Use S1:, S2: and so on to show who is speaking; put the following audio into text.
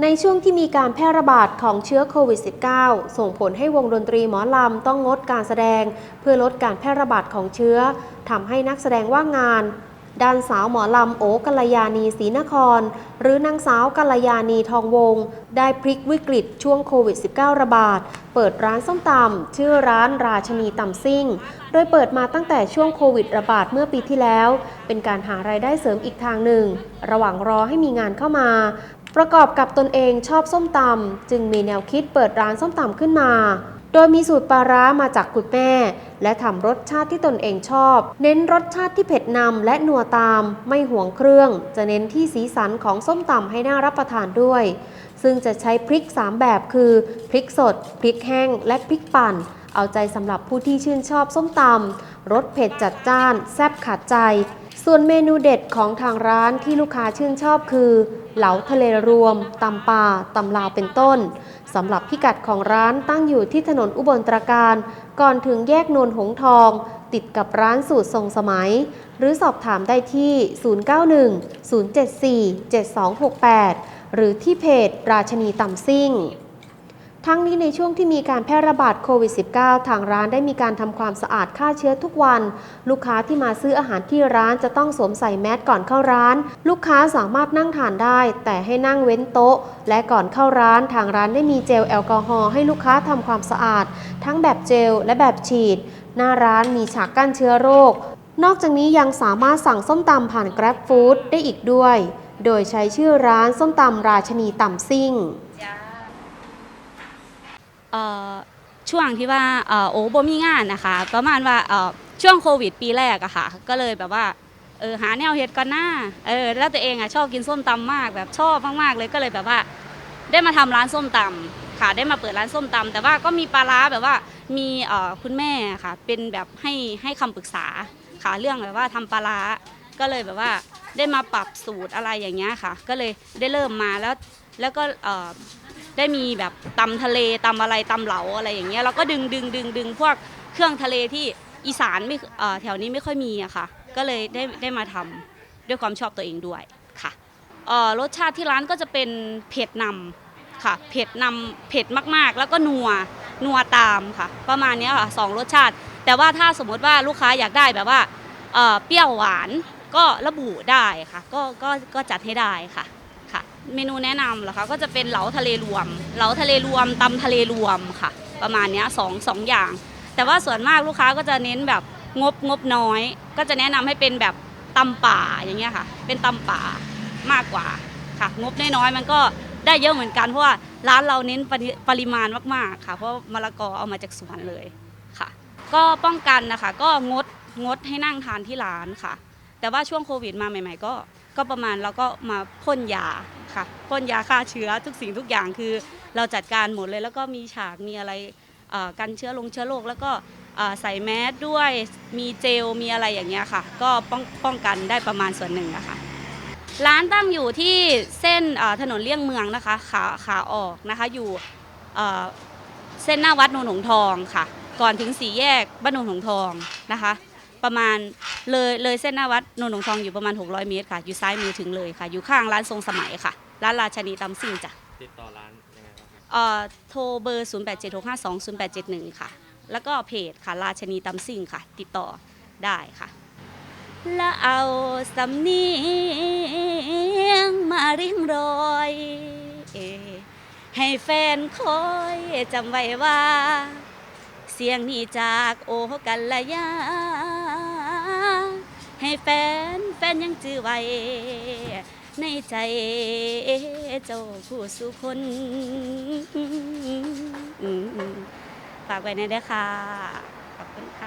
S1: ในช่วงที่มีการแพร่ระบาดของเชื้อโควิด -19 ส่งผลให้วงดนตรีหมอลำต้องงดการแสดง เพื่อลดการแพร่ระบาดของเชื้อทำให้นักแสดงว่างงาน ด้านสาวหมอลำโอกัลยาณีศรีนคร หรือนางสาวกัลยาณีทองวง ได้พลิกวิกฤตช่วงโควิด -19 ระบาด เปิดร้านส้มตำชื่อร้านราชนีตำซิ่ง โดยเปิดมาตั้งแต่ช่วงโควิดระบาดเมื่อปีที่แล้ว เป็นการหารายได้เสริมอีกทางหนึ่ง ระหว่างรอให้มีงานเข้ามา ประกอบกับตนเองชอบส้มตำจึงมีแนวคิดเปิดร้านส้มตำขึ้นมา โดยมีสูตรปลาร้ามาจากคุณแม่ และทำรสชาติที่ตนเองชอบ เน้นรสชาติที่เผ็ดนำและนัวตาม ไม่ห่วงเครื่อง จะเน้นที่สีสันของส้มตำให้น่ารับประทานด้วย ซึ่งจะใช้พริก 3 แบบคือ พริกสด พริกแห้ง และพริกปั่น เอาใจสำหรับผู้ที่ชื่นชอบส้มตำรสเผ็ดจัดจ้าน แซ่บขาดใจ ส่วนเมนูเด็ดของทางร้านที่ลูกค้าชื่นชอบคือ เหลาทะเลรวมตำป่าตำลาวเป็นต้นสำหรับพิกัดของร้านตั้งอยู่ที่ถนนอุบลตราการ ก่อนถึงแยกนนหงทอง ติดกับร้านสูตรทรงสมัย หรือสอบถามได้ที่ 091 074 7268 หรือที่เพจราชนีตำซิ่ง ทั้งนี้ในช่วงที่มีการแพร่ระบาดโควิด -19 ทางร้านได้มีการทำความสะอาดฆ่าเชื้อทุกวัน ลูกค้าที่มาซื้ออาหารที่ร้านจะต้องสวมใส่แมสก่อนเข้าร้าน ลูกค้าสามารถนั่งทานได้ แต่ให้นั่งเว้นโต๊ะ และก่อนเข้าร้านทางร้านได้มีเจลแอลกอฮอล์ให้ลูกค้าทำความสะอาด ทั้งแบบเจลและแบบฉีด หน้าร้านมีฉากกั้นเชื้อโรคนอกจากนี้ยังสามารถสั่งส้มตำผ่าน Grab Food ได้อีกด้วย โดยใช้ชื่อร้านส้มตำราชนีตำซิ่ง
S2: เอ่อช่วงที่ว่าเอ่อโอ้บ่มีงานนะคะ ประมาณว่าเอ่อช่วงโควิดปีแรกอะค่ะ ก็เลยแบบว่าเออหาแนวเฮ็ดก่อนหน้าเออแล้วตัวเองอะชอบกินส้มตำมากแบบชอบมากๆเลยก็เลยแบบว่า ได้มาทำร้านส้มตำค่ะได้มาเปิดร้านส้มตำแต่ว่าก็มีปลาร้าแบบว่ามีเอ่อคุณแม่ค่ะ เป็นแบบให้ให้คำปรึกษาค่ะเรื่องแบบว่าทำปลาร้าก็เลยแบบว่าได้มาปรับสูตรอะไรอย่างเงี้ยค่ะ ก็เลยได้เริ่มมาแล้วแล้วก็เอ่อ ได้มีแบบตำทะเลตำอะไรตำเหลาอะไรอย่างเงี้ยเราก็ดึงดึงดึงดึงพวกเครื่องทะเลที่อีสานไม่แถวนี้ไม่ค่อยมีอะค่ะ ก็เลยได้ได้มาทำด้วยความชอบตัวเองด้วยค่ะรสชาติที่ร้านก็จะเป็นเผ็ดนำค่ะเผ็ดนำเผ็ดมากๆ แล้วก็นัวนัวตามค่ะ ประมาณนี้ค่ะสองรสชาติ แต่ว่าถ้าสมมติว่าลูกค้าอยากได้แบบว่าเปรี้ยวหวานก็ระบุได้ค่ะก็ก็ก็จัดให้ได้ค่ะ เมนูแนะนำเหรอคะก็จะเป็นเหลาทะเลรวม เหลาทะเลรวมตำทะเลรวมค่ะ ประมาณเนี้ยสองสองอย่าง แต่ว่าส่วนมากลูกค้าก็จะเน้นแบบงบงบน้อย ก็จะแนะนำให้เป็นแบบตำป่าอย่างเงี้ยค่ะ เป็นตำป่ามากกว่าค่ะ งบน้อยๆมันก็ได้เยอะเหมือนกันเพราะว่าร้านเราเน้นปริปริมาณมากๆค่ะ เพราะมะละกอเอามาจากสวนเลยค่ะ ก็ป้องกันนะคะ ก็งดงดให้นั่งทานที่ร้านค่ะ แต่ว่าช่วงโควิดมาใหม่ ๆ ก็ ก็ประมาณเราก็มาพ่นยาค่ะพ่นยาฆ่าเชื้อทุกสิ่งทุกอย่างคือเราจัดการหมดเลย แล้วก็มีฉากมีอะไรกันเชื้อลงเชื้อโรคแล้วก็ใส่แมสด้วยมีเจลมีอะไรอย่างเงี้ยค่ะ ก็ป้องป้องกันได้ประมาณส่วนหนึ่งอะค่ะร้านตั้งอยู่ที่เส้นถนนเลี่ยงเมืองนะคะขาขาออกนะคะอยู่เอ่อเส้นหน้าวัดโนนหงทองค่ะ ก่อนถึงสี่แยกบ้านโนนหงทองนะคะ ประมาณเลยเลยเส้นหน้าวัดโนนหงทองอยู่ประมาณ 600 เมตรค่ะ อยู่ซ้ายมือถึงเลยค่ะ อยู่ข้างร้านทรงสมัยค่ะ ร้านราชนีตำซิ่งจ้ะ
S3: ติดต่อร้านยังไงบ้างครับ
S2: เอ่อโทรเบอร์ 0 8 7 6 5 2 0 8 7 1 ค่ะ แล้วก็เพจค่ะราชนีตำซิ่งค่ะ ติดต่อได้ค่ะ แล้วเอาสำเนียงมาริงรอยเอให้แฟนคอยจำไว้ว่า เสียงนี้จากโอกันละยา ให้แฟนแฟนยังจื้อไว้ ในใจเจ้าผู้สุคนฝากไว้ในเด้อค่ะ